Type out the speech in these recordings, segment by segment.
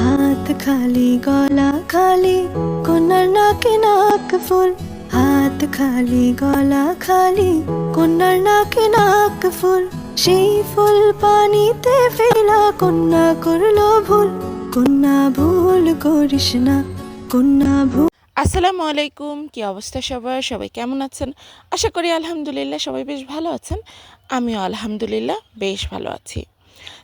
হাত খালি গলা খালি কন্যার নাকে নাক ফুল হাত খালি গলা খালি কন্যার নাকে নাক ফুল সেই ফুল পানিতে ফেলা কন্যা করল ভুল কন্যা ভুল করিস না কন্যা ভুল আসসালামু আলাইকুম, কি অবস্থা সবার? সবাই কেমন আছেন? আশা করি আলহামদুলিল্লাহ সবাই বেশ ভালো আছেন। আমিও আলহামদুলিল্লাহ বেশ ভালো আছি।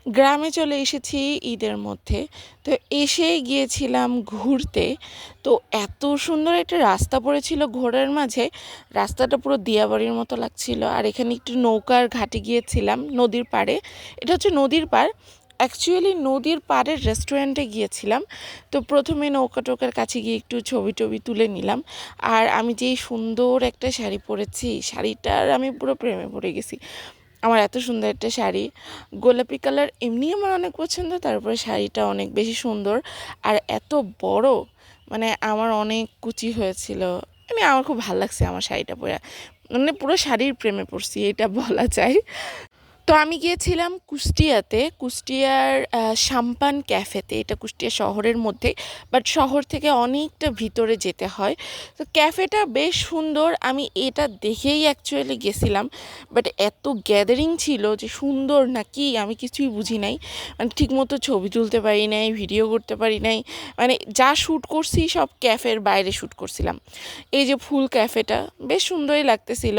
গ্রামে চলে এসেছি ঈদের মধ্যে। তো এসে গিয়েছিলাম ঘুরতে। তো এত সুন্দর একটা রাস্তা পড়েছিল ঘোড়ার মাঝে। রাস্তাটা পুরো দিয়াবাড়ির মতো লাগছিল। আর এখানে একটু নৌকার ঘাটে গিয়েছিলাম নদীর পাড়ে। এটা হচ্ছে নদীর পাড়। অ্যাকচুয়ালি নদীর পাড়ের রেস্টুরেন্টে গিয়েছিলাম। তো প্রথমে নৌকা টোকার কাছে গিয়ে একটু ছবি টবি তুলে নিলাম। আর আমি যেই সুন্দর একটা শাড়ি পরেছি, শাড়িটার আমি পুরো প্রেমে পড়ে গেছি। আমার এত সুন্দর একটা শাড়ি। গোলাপি কালার এমনি আমার অনেক পছন্দ, তারপরে শাড়িটা অনেক বেশি সুন্দর। আর এত বড় মানে আমার অনেক কুচি হয়েছিল। মানে আমার খুব ভালো লাগছে আমার শাড়িটা পরে। মানে পুরো শাড়ির প্রেমে পড়ছি, এটা বলা যায়। তো আমি গিয়েছিলাম কুষ্টিয়াতে, কুষ্টিয়ার সাম্পান ক্যাফেতে। এটা কুষ্টিয়া শহরের মধ্যে, বাট শহর থেকে অনেকটা ভিতরে যেতে হয়। তো ক্যাফেটা বেশ সুন্দর। আমি এটা দেখেই অ্যাকচুয়ালি গেছিলাম, বাট এত গ্যাদারিং ছিল যে সুন্দর না কি, আমি কিছুই বুঝি নাই। মানে ঠিকমতো ছবি তুলতে পারি নাই, ভিডিও করতে পারি নাই। মানে যা শ্যুট করছি সব ক্যাফের বাইরে শ্যুট করছিলাম। এই যে ফুল ক্যাফেটা, বেশ সুন্দরই লাগতেছিল।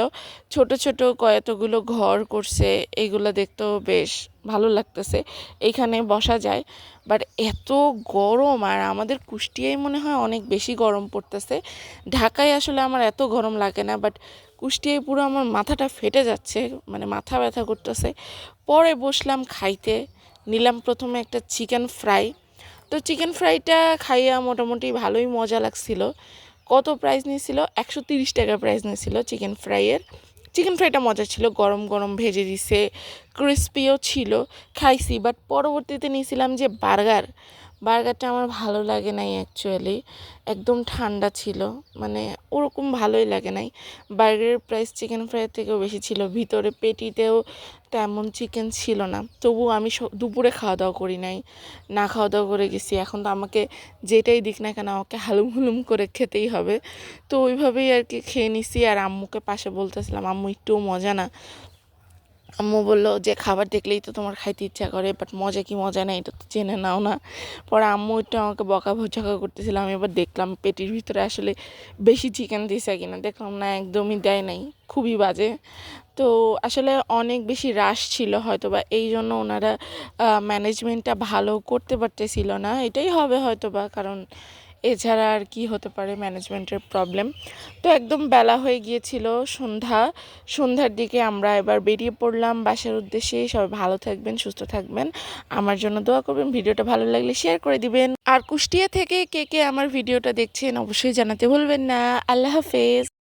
ছোট ছোট কয়েকগুলো ঘর করছে, এগুলো দেখতেও বেশ ভালো লাগতেছে। এইখানে বসা যায়। বাট এত গরম আর আমাদের কুষ্টিয়ায় মনে হয় অনেক বেশি গরম পড়তেছে। ঢাকায় আসলে আমার এত গরম লাগে না বাট কুষ্টিয়ায় পুরো আমার মাথাটা ফেটে যাচ্ছে মানে মাথা ব্যথা করতেছে। পরে বসলাম খাইতে। নিলাম প্রথমে একটা চিকেন ফ্রাই। তো চিকেন ফ্রাইটা খাইয়া মোটামুটি ভালোই মজা লাগছিল। কত প্রাইস নিয়েছিল? একশো তিরিশ টাকা প্রাইস নিয়েছিল চিকেন ফ্রাইয়ের। চিকেন ফ্রাইটা মজা ছিল, গরম গরম ভেজে দিছে ক্রিস্পিও ছিল, খাইছি বাট পরবর্তীতে নিয়েছিলাম যে বার্গার বার্গারটা আমার ভালো লাগে নাই অ্যাকচুয়ালি একদম ঠান্ডা ছিল মানে ওরকম ভালোই লাগে নাই। বার্গারের প্রাইস চিকেন ফ্রাইয়ের থেকেও বেশি ছিল, ভিতরে পেটিতেও তেমন চিকেন ছিল না। তবু আমি দুপুরে খাওয়া দাওয়া করি নাই, না খাওয়া দাওয়া করে গেছি। এখন তো আমাকে যেটাই দিক না কেন, আমাকে হালুম হুলুম করে খেতেই হবে। তো ওইভাবেই আর কি খেয়ে নিছি। আর আম্মুকে পাশে বলতেছিলাম, আম্মু, একটুও মজা না। আম্মু বলল যে, খাবার দেখলেই তো তোমার খাইতে ইচ্ছা করে বাট মজা কি মজা না এটা তো চেনে নাও না। পরে আম্মু একটু আমাকে বকা ঝকা করতেছিল, আমি এবার দেখলাম পেটির ভিতরে আসলে বেশি চিকেন দিছে কিনা, দেখলাম না, একদমই দেয় নাই, খুবই বাজে। তো আসলে অনেক বেশি রাশ ছিল হয়তো বা এই জন্য ওনারা ম্যানেজমেন্টটা ভালো করতে পারতেছিল না, এটাই হবে হয়তো বা কারণ এছাড়া আর কি হতে পারে ম্যানেজমেন্টের প্রবলেম তো একদম বেলা হয়ে গিয়েছিল সন্ধ্যা। সন্ধ্যার দিকে আমরা এবার বেরিয়ে পড়লাম বাসার উদ্দেশ্যে। সবাই ভালো থাকবেন, সুস্থ থাকবেন। আমার জন্য দোয়া করবেন, ভিডিওটা ভালো লাগলে শেয়ার করে দিবেন। আর কুষ্টিয়া থেকে কে কে আমার ভিডিওটা দেখছেন অবশ্যই জানাতে ভুলবেন না। আল্লাহ হাফেজ।